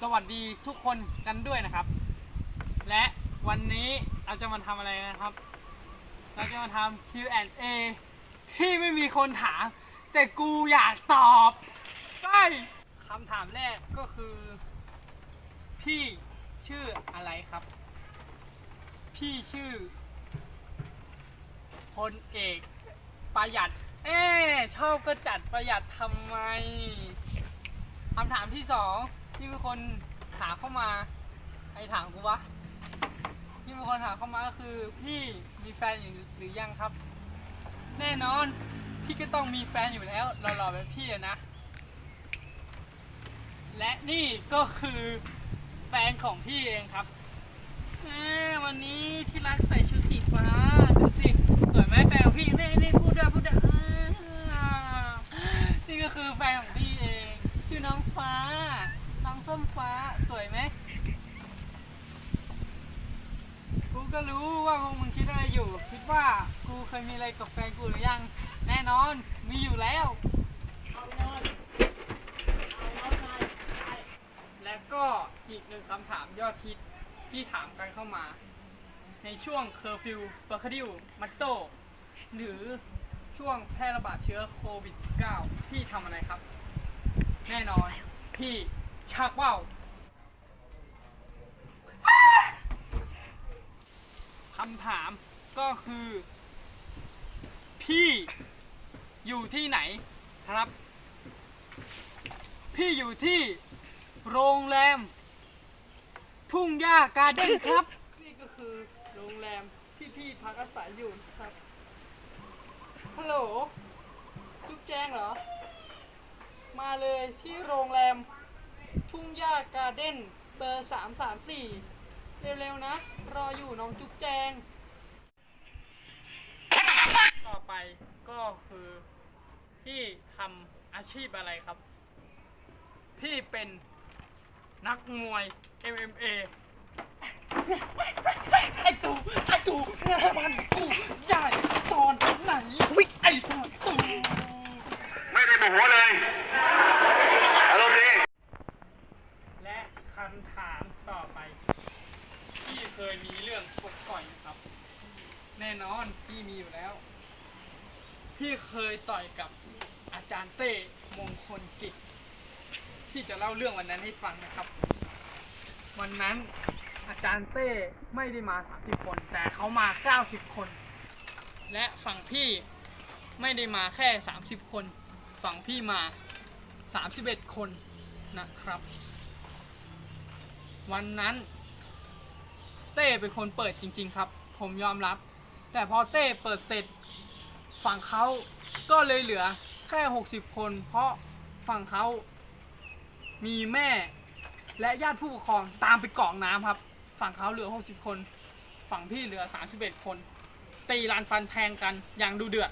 สวัสดีทุกคนกันด้วยนะครับ และวันนี้เราจะมาทำอะไรนะครับ เราจะมาทำ Q&A ที่ไม่มีคนถาม แต่กูอยากตอบใช่คำถามแรกก็คือ พี่ชื่ออะไรครับ พี่ชื่อพลเอกประหยัด เอ๊ชอบก็จัดประหยัดทำไมคำถามที่สอง ที่มีคนถาเข้ามาใครถามกูวะที่มีคนถาเข้ามาก็คือพี่มีแฟนอยู่หรือยังครับ แน่นอน พี่ก็ต้องมีแฟนอยู่แล้วหล่อๆแบบพี่อะนะ และนี่ก็คือแฟนของพี่เองครับแหมวันนี้ที่รักใส่ชุดสีฟ้าดูสิสวยไหมแฟนของพี่นี่นี่พูดด้วยพูดด้วยอ่านี่ก็คือแฟนของพี่เอง ชื่อน้องฟ้า น้องส้มฟ้า สวยไหม ก็รู้ว่าพวกมึงคิดอะไรอยู่ คิดว่ากูเคยมีอะไรกับแฟนกูหรือยัง แน่นอนมีอยู่แล้ว และก็อีกหนึ่งคำถามยอดฮิตที่ถามกันเข้ามา ในช่วงเคอร์ฟิวปาคดิวมัตโต หรือช่วงแพร่ระบาดเชื้อโควิด -19 พี่ทำอะไรครับ แน่นอนพี่ชักว่าวคำถามก็คือ พี่อยู่ที่ไหนครับ พี่อยู่ที่โรงแรม ทุ่งหญ้าการ์เด้นครับ นี่ก็คือโรงแรมที่พี่พักอาศัยอยู่ครับ ฮัลโหล จุ๊บแจงเหรอ มาเลยที่โรงแรม ทุ่งหญ้าการ์เด้นเบอร์สามสามสี่เร็วๆนะ รออยู่น้องจุ๊บแจง ต่อ ไปก็คือพี่ทำอาชีพอะไรครับ พี่เป็นนักมวย MMA ไอ้ตูไอ้ตูงานมันกูใหญ่ตอนไหนวิไอ้ตูตูไม่ได้โมโหเลยอารมณ์ดีและคำถามต่อไป พี่เคยมีเรื่องชกต่อยไหมครับ แน่นอนพี่มีอยู่แล้ว พี่เคยต่อยกับอาจารย์เต้มงคลกิจพี่จะเล่าเรื่องวันนั้นให้ฟังนะครับ วันนั้นอาจารย์เต้ไม่ได้มา30คน แต่เขามา 90 คน และฝั่งพี่ไม่ได้มาแค่ 30 คน ฝั่งพี่มา 31 คนนะครับ วันนั้น เต้เป็นคนเปิดจริง ๆ ครับ ผมยอมรับ แต่พอเต้เปิดเสร็จ ฝั่งเขาก็เลยเหลือแค่ 60 คน เพราะฝั่งเขามีแม่และญาติผู้ปกครองตามไปกรองน้ำครับ ฝั่งเขาเหลือ 60 คน ฝั่งพี่เหลือ 31 คน ตีลานฟันแทงกันอย่างดูเดือด